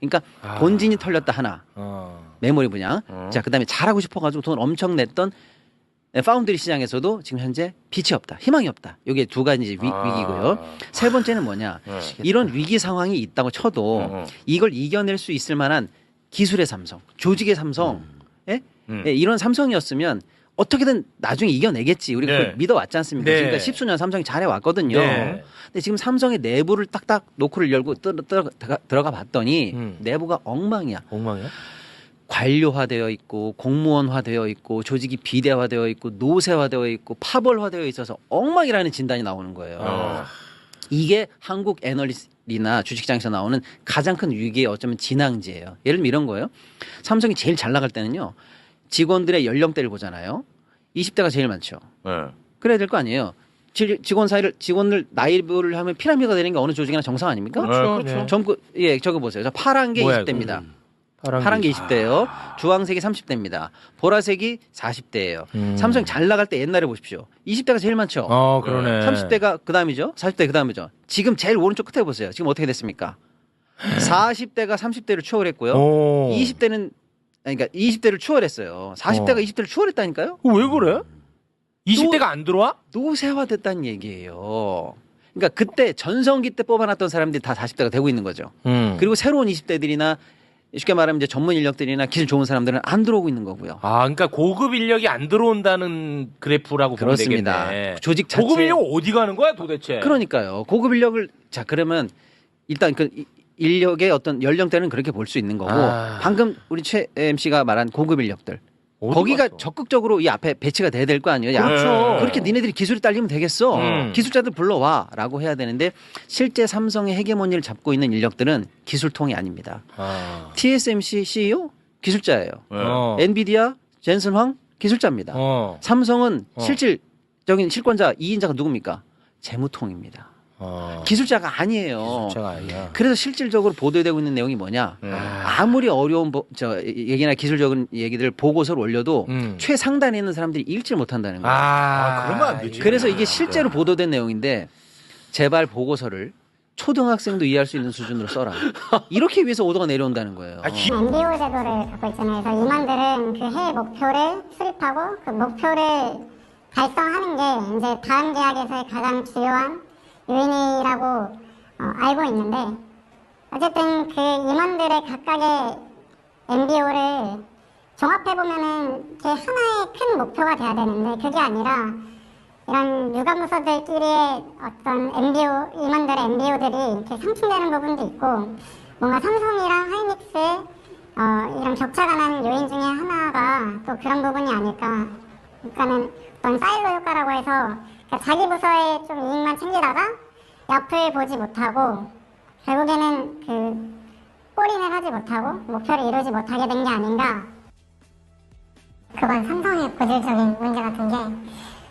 그러니까 아. 본진이 털렸다 하나 어. 메모리 분야. 어. 자 그다음에 잘하고 싶어가지고 돈 엄청 냈던 파운드리 시장에서도 지금 현재 빛이 없다, 희망이 없다. 이게 두 가지 위, 아. 위기고요. 세 번째는 뭐냐? 네. 이런 위기 상황이 있다고 쳐도 음. 이걸 이겨낼 수 있을 만한 기술의 삼성, 조직의 삼성, 예? 음. 예, 이런 삼성이었으면 어떻게든 나중에 이겨내겠지. 우리가 네. 믿어왔지 않습니까? 네. 지금까지 십수년 삼성이 잘해왔거든요. 네. 근데 지금 삼성의 내부를 딱딱 노크를 열고 들, 들어가, 들어가 봤더니 음. 내부가 엉망이야. 엉망이야? 관료화되어 있고 공무원화되어 있고 조직이 비대화되어 있고 노쇠화되어 있고 파벌화되어 있어서 엉망이라는 진단이 나오는 거예요. 어. 이게 한국 애널리스트나 주식시장에서 나오는 가장 큰 위기의 어쩌면 진앙지예요. 예를 들면 이런 거예요. 삼성이 제일 잘 나갈 때는요. 직원들의 연령대를 보잖아요. 20대가 제일 많죠. 네. 그래야 될 거 아니에요. 지- 직원 사이를 직원들 나이를 하면 피라미드가 되는 게 어느 조직이나 정상 아닙니까? 그렇죠. 그렇죠. 젊고 예 저거 보세요. 저 파란 게 뭐야, 20대입니다. 파란, 파란 게 20대예요. 주황색이 30대입니다. 보라색이 40대예요. 음. 삼성 잘 나갈 때 옛날에 보십시오. 20대가 제일 많죠. 어 그러네. 30대가 그 다음이죠. 40대 그 다음이죠. 지금 제일 오른쪽 끝에 보세요. 지금 어떻게 됐습니까? 40대가 30대를 추월했고요. 오. 20대는 그러니까 20대를 추월했어요. 40대가 어. 20대를 추월했다니까요? 어, 왜 그래? 20대가 안 들어와? 노쇠화됐다는 얘기예요. 그러니까 그때 전성기 때 뽑아놨던 사람들이 다 40대가 되고 있는 거죠. 음. 그리고 새로운 20대들이나 쉽게 말하면 이제 전문 인력들이나 기술 좋은 사람들은 안 들어오고 있는 거고요. 아, 그러니까 고급 인력이 안 들어온다는 그래프라고 보면 그렇습니다. 되겠네. 조직 자체 고급 인력 어디 가는 거야 도대체? 그러니까요. 고급 인력을 자 그러면 일단 그 이- 인력의 어떤 연령대는 그렇게 볼 수 있는 거고 아. 방금 우리 최 MC가 말한 고급 인력들 거기가 갔어? 적극적으로 이 앞에 배치가 돼야 될 거 아니에요. 야, 그렇죠. 그렇게 니네들이 기술이 딸리면 되겠어. 음. 기술자들 불러와라고 해야 되는데 실제 삼성의 헤게모니를 잡고 있는 인력들은 기술통이 아닙니다. 아. TSMC CEO 기술자예요. 어. 엔비디아 젠슨 황 기술자입니다. 어. 삼성은 어. 실질적인 실권자 2인자가 누굽니까? 재무통입니다. 어. 기술자가 아니에요. 기술자가 아니야. 그래서 실질적으로 보도되고 있는 내용이 뭐냐? 음. 아무리 어려운 보- 저 얘기나 기술적인 얘기들 보고서를 올려도 음. 최상단에 있는 사람들이 읽질 못한다는 거예요. 아, 그러면 안 되지. 그래서 이게 실제로 보도된 내용인데 제발 보고서를 초등학생도 이해할 수 있는 수준으로 써라. 이렇게 위해서 오더가 내려온다는 거예요. 아, 기- MBO 제도를 갖고 있잖아요. 그래서 임원들은 그 해외 목표를 수립하고 그 목표를 달성하는 게 이제 다음 계약에서의 가장 주요한 요인이라고 어, 알고 있는데 어쨌든 그 임원들의 각각의 MBO를 종합해 보면은 그게 하나의 큰 목표가 돼야 되는데 그게 아니라 이런 유가무서들끼리의 어떤 MBO 임원들의 MBO들이 이렇게 상충되는 부분도 있고 뭔가 삼성이랑 하이닉스의 어, 이런 격차가 나는 요인 중에 하나가 또 그런 부분이 아닐까. 그러니까는 어떤 사일로 효과라고 해서 그러니까 자기 부서의 좀 이익만 챙기다가 옆을 보지 못하고 결국에는 그 꼬린을 하지 못하고 목표를 이루지 못하게 된 게 아닌가. 그건 삼성의 본질적인 문제 같은 게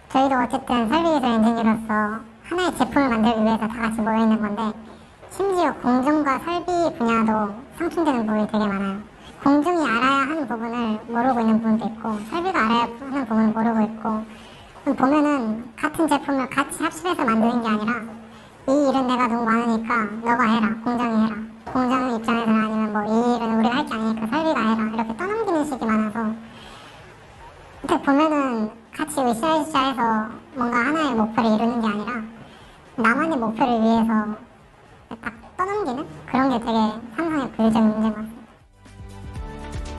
저희도 어쨌든 설비기술 엔지니어로서 하나의 제품을 만들기 위해서 다 같이 모여 있는 건데 심지어 공정과 설비 분야도 상충되는 부분이 되게 많아요. 공정이 알아야 하는 부분을 모르고 있는 부분도 있고 설비가 알아야 하는 부분을 모르고 있고 보면은 같은 제품을 같이 합심해서 만드는 게 아니라 이 일은 내가 너무 많으니까 너가 해라 공장이 해라. 공장 입장에서는 아니면 뭐 이 일은 우리가 할 게 아니니까 설비가 해라. 이렇게 떠넘기는 식이 많아서. 근데 보면은 같이 으쌰으쌰해서 뭔가 하나의 목표를 이루는 게 아니라 나만의 목표를 위해서 딱 떠넘기는 그런 게 되게 삼성의 본질적인 문제인 것 같습니다.